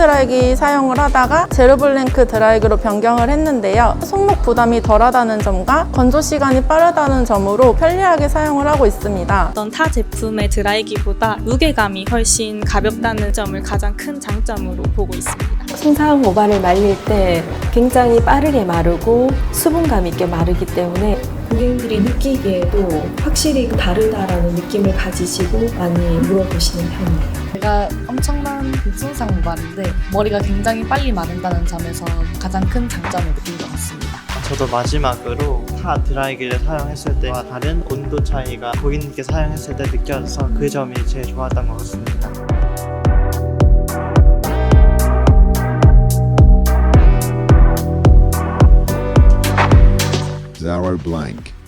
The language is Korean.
드라이기 사용을 하다가 제로블랭크 드라이기로 변경을 했는데요. 손목 부담이 덜하다는 점과 건조 시간이 빠르다는 점으로 편리하게 사용을 하고 있습니다. 어떤 타 제품의 드라이기보다 무게감이 훨씬 가볍다는 점을 가장 큰 장점으로 보고 있습니다. 풍상 모발을 말릴 때 굉장히 빠르게 마르고 수분감 있게 마르기 때문에 고객들이 느끼기에도 확실히 다르다라는 느낌을 가지시고 많이 물어보시는 편이에요. 제가 엄청난 극순상 모발인데 머리가 굉장히 빨리 마른다는 점에서 가장 큰 장점을 느낀 것 같습니다. 저도 마지막으로 타 드라이기를 사용했을 때와 다른 온도 차이가 고객님께 사용했을 때 느껴져서 그 점이 제일 좋았던 것 같습니다. Zara Blank.